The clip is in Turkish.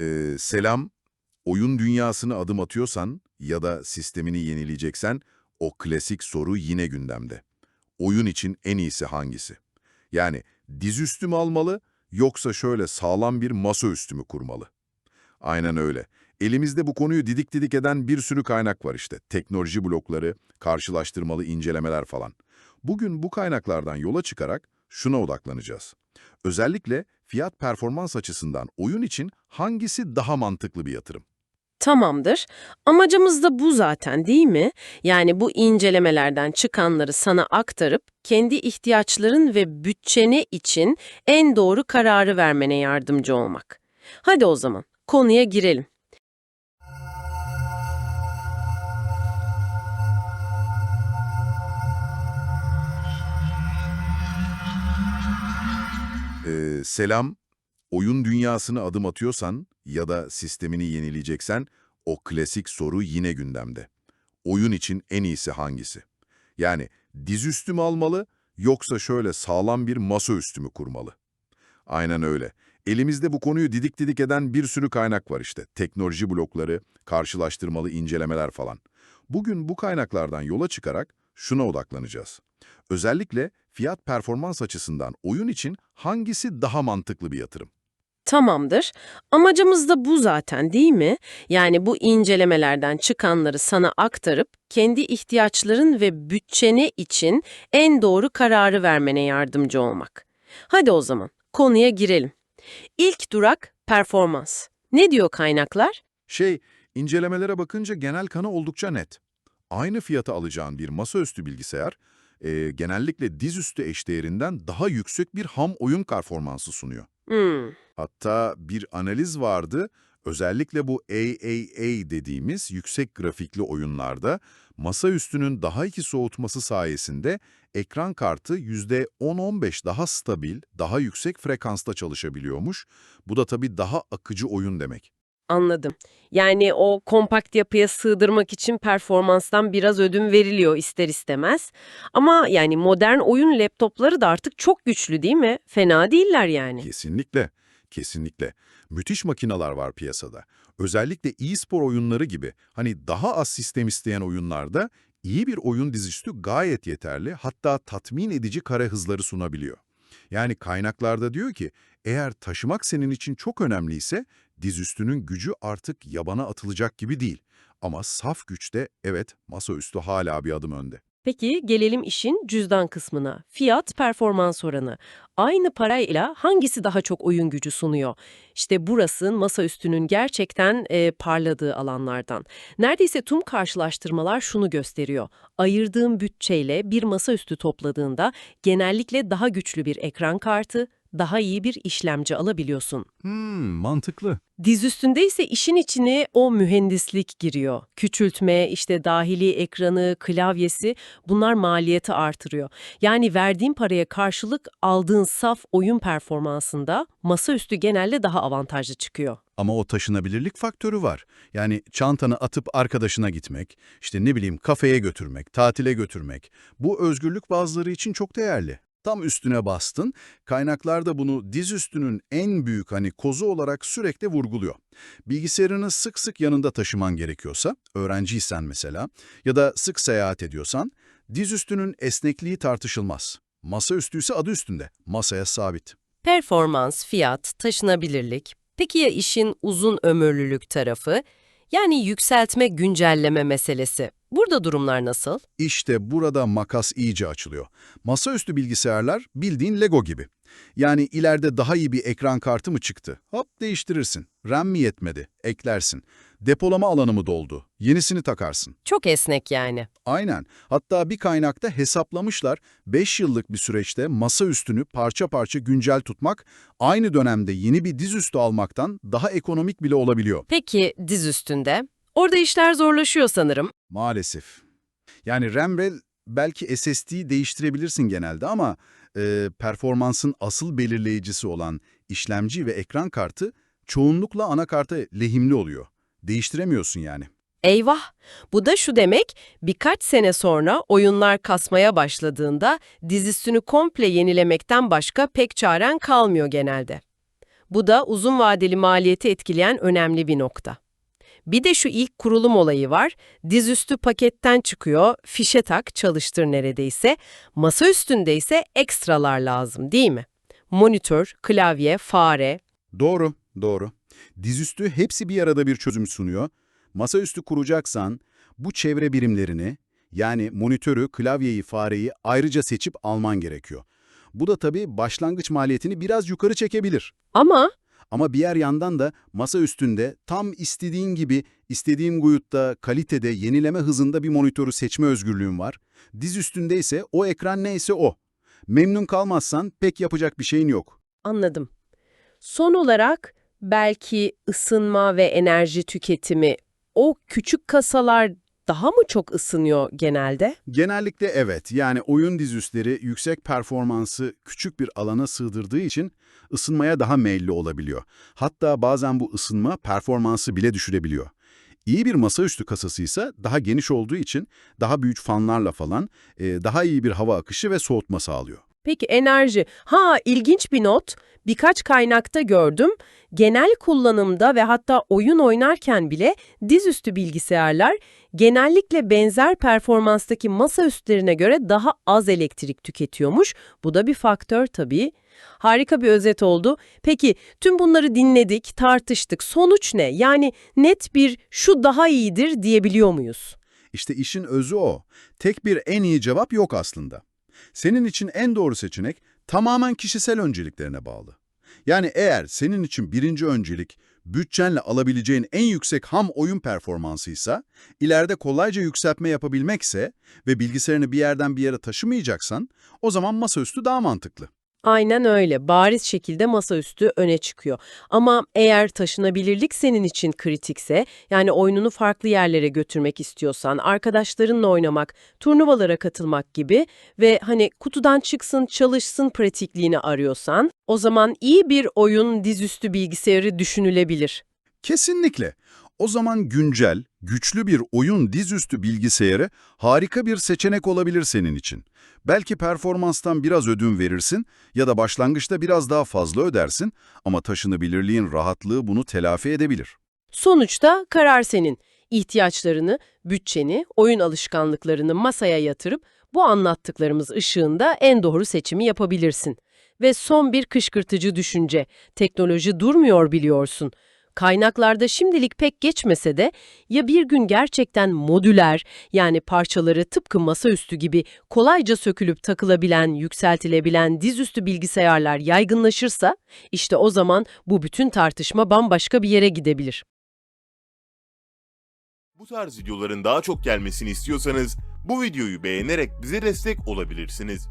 Ee, selam, oyun dünyasına adım atıyorsan ya da sistemini yenileyeceksen o klasik soru yine gündemde. Oyun için en iyisi hangisi? Yani dizüstü mü almalı yoksa şöyle sağlam bir masaüstü mü kurmalı? Aynen öyle. Elimizde bu konuyu didik didik eden bir sürü kaynak var işte. Teknoloji blokları, karşılaştırmalı incelemeler falan. Bugün bu kaynaklardan yola çıkarak şuna odaklanacağız. Özellikle fiyat performans açısından oyun için hangisi daha mantıklı bir yatırım? Tamamdır. Amacımız da bu zaten değil mi? Yani bu incelemelerden çıkanları sana aktarıp kendi ihtiyaçların ve bütçene için en doğru kararı vermene yardımcı olmak. Hadi o zaman konuya girelim. Selam, oyun dünyasına adım atıyorsan ya da sistemini yenileyeceksen o klasik soru yine gündemde. Oyun için en iyisi hangisi? Yani dizüstü mü almalı yoksa şöyle sağlam bir masaüstü mü kurmalı? Aynen öyle. Elimizde bu konuyu didik didik eden bir sürü kaynak var işte. Teknoloji blokları, karşılaştırmalı incelemeler falan. Bugün bu kaynaklardan yola çıkarak şuna odaklanacağız. Özellikle fiyat performans açısından oyun için hangisi daha mantıklı bir yatırım? Tamamdır. Amacımız da bu zaten değil mi? Yani bu incelemelerden çıkanları sana aktarıp kendi ihtiyaçların ve bütçene için en doğru kararı vermene yardımcı olmak. Hadi o zaman konuya girelim. İlk durak performans. Ne diyor kaynaklar? Şey, incelemelere bakınca genel kanı oldukça net. Aynı fiyata alacağın bir masaüstü bilgisayar, e, genellikle dizüstü eşdeğerinden daha yüksek bir ham oyun performansı sunuyor. Hmm, Hatta bir analiz vardı, özellikle bu AAA dediğimiz yüksek grafikli oyunlarda masaüstünün daha iki soğutması sayesinde ekran kartı %10-15 daha stabil, daha yüksek frekansta çalışabiliyormuş. Bu da tabii daha akıcı oyun demek. Anladım. Yani o kompakt yapıya sığdırmak için performanstan biraz ödün veriliyor ister istemez. Ama yani modern oyun laptopları da artık çok güçlü değil mi? Fena değiller yani. Kesinlikle, kesinlikle. Müthiş makineler var piyasada. Özellikle e-spor oyunları gibi hani daha az sistem isteyen oyunlarda iyi bir oyun dizüstü gayet yeterli hatta tatmin edici kare hızları sunabiliyor. Yani kaynaklarda diyor ki eğer taşımak senin için çok önemliyse dizüstünün gücü artık yabana atılacak gibi değil. Ama saf güçte evet masaüstü hala bir adım önde. Peki gelelim işin cüzdan kısmına. Fiyat performans oranı. Aynı parayla hangisi daha çok oyun gücü sunuyor? İşte burası masaüstünün gerçekten e, parladığı alanlardan. Neredeyse tüm karşılaştırmalar şunu gösteriyor. Ayırdığın bütçeyle bir masaüstü topladığında genellikle daha güçlü bir ekran kartı, daha iyi bir işlemci alabiliyorsun. Hmm, mantıklı. Dizüstünde ise işin içine o mühendislik giriyor. Küçültme, işte dahili ekranı, klavyesi bunlar maliyeti artırıyor. Yani verdiğin paraya karşılık aldığın saf oyun performansında masaüstü genelde daha avantajlı çıkıyor. Ama o taşınabilirlik faktörü var. Yani çantanı atıp arkadaşına gitmek, işte ne bileyim kafeye götürmek, tatile götürmek. Bu özgürlük bazıları için çok değerli. Tam üstüne bastın, kaynaklar da bunu dizüstünün en büyük hani kozu olarak sürekli vurguluyor. Bilgisayarını sık sık yanında taşıman gerekiyorsa, öğrenciysen mesela ya da sık seyahat ediyorsan, dizüstünün esnekliği tartışılmaz. Masaüstü ise adı üstünde, masaya sabit. Performans, fiyat, taşınabilirlik. Peki ya işin uzun ömürlülük tarafı? Yani yükseltme, güncelleme meselesi. Burada durumlar nasıl? İşte burada makas iyice açılıyor. Masaüstü bilgisayarlar bildiğin Lego gibi. Yani ileride daha iyi bir ekran kartı mı çıktı? Hop değiştirirsin. RAM mi yetmedi? Eklersin. Depolama alanı mı doldu? Yenisini takarsın. Çok esnek yani. Aynen. Hatta bir kaynakta hesaplamışlar 5 yıllık bir süreçte masaüstünü parça parça güncel tutmak aynı dönemde yeni bir dizüstü almaktan daha ekonomik bile olabiliyor. Peki diz üstünde? Orada işler zorlaşıyor sanırım. Maalesef. Yani RAM ve belki SSD'yi değiştirebilirsin genelde ama e, performansın asıl belirleyicisi olan işlemci ve ekran kartı çoğunlukla anakarta lehimli oluyor. Değiştiremiyorsun yani. Eyvah! Bu da şu demek, birkaç sene sonra oyunlar kasmaya başladığında dizüstünü komple yenilemekten başka pek çaren kalmıyor genelde. Bu da uzun vadeli maliyeti etkileyen önemli bir nokta. Bir de şu ilk kurulum olayı var. Dizüstü paketten çıkıyor, fişe tak, çalıştır neredeyse. Masa üstünde ise ekstralar lazım değil mi? Monitör, klavye, fare. Doğru, doğru. Dizüstü hepsi bir arada bir çözüm sunuyor. Masaüstü kuracaksan bu çevre birimlerini yani monitörü, klavyeyi, fareyi ayrıca seçip alman gerekiyor. Bu da tabii başlangıç maliyetini biraz yukarı çekebilir. Ama Ama bir yer yandan da masa üstünde tam istediğin gibi, istediğin boyutta, kalitede, yenileme hızında bir monitörü seçme özgürlüğün var. Diz üstünde ise o ekran neyse o. Memnun kalmazsan pek yapacak bir şeyin yok. anladım. Son olarak belki ısınma ve enerji tüketimi. O küçük kasalar daha mı çok ısınıyor genelde? Genellikle evet. Yani oyun dizüstleri yüksek performansı küçük bir alana sığdırdığı için ısınmaya daha meyilli olabiliyor. Hatta bazen bu ısınma performansı bile düşürebiliyor. İyi bir masaüstü kasası ise daha geniş olduğu için daha büyük fanlarla falan daha iyi bir hava akışı ve soğutma sağlıyor. Peki enerji. Ha ilginç bir not. Birkaç kaynakta gördüm. Genel kullanımda ve hatta oyun oynarken bile dizüstü bilgisayarlar genellikle benzer performanstaki masaüstlerine göre daha az elektrik tüketiyormuş. Bu da bir faktör tabii. Harika bir özet oldu. Peki tüm bunları dinledik, tartıştık. Sonuç ne? Yani net bir şu daha iyidir diyebiliyor muyuz? İşte işin özü o. Tek bir en iyi cevap yok aslında. Senin için en doğru seçenek tamamen kişisel önceliklerine bağlı. Yani eğer senin için birinci öncelik bütçenle alabileceğin en yüksek ham oyun performansıysa, ileride kolayca yükseltme yapabilmekse ve bilgisayarını bir yerden bir yere taşımayacaksan, o zaman masaüstü daha mantıklı. Aynen öyle. Bariz şekilde masaüstü öne çıkıyor. Ama eğer taşınabilirlik senin için kritikse, yani oyununu farklı yerlere götürmek istiyorsan, arkadaşlarınla oynamak, turnuvalara katılmak gibi ve hani kutudan çıksın, çalışsın pratikliğini arıyorsan, o zaman iyi bir oyun dizüstü bilgisayarı düşünülebilir. Kesinlikle. O zaman güncel, güçlü bir oyun dizüstü bilgisayarı harika bir seçenek olabilir senin için. Belki performanstan biraz ödün verirsin ya da başlangıçta biraz daha fazla ödersin ama taşınabilirliğin rahatlığı bunu telafi edebilir. Sonuçta karar senin. İhtiyaçlarını, bütçeni, oyun alışkanlıklarını masaya yatırıp bu anlattıklarımız ışığında en doğru seçimi yapabilirsin. Ve son bir kışkırtıcı düşünce. Teknoloji durmuyor biliyorsun. Kaynaklarda şimdilik pek geçmese de ya bir gün gerçekten modüler yani parçaları tıpkı masaüstü gibi kolayca sökülüp takılabilen, yükseltilebilen dizüstü bilgisayarlar yaygınlaşırsa işte o zaman bu bütün tartışma bambaşka bir yere gidebilir. Bu tarz videoların daha çok gelmesini istiyorsanız bu videoyu beğenerek bize destek olabilirsiniz.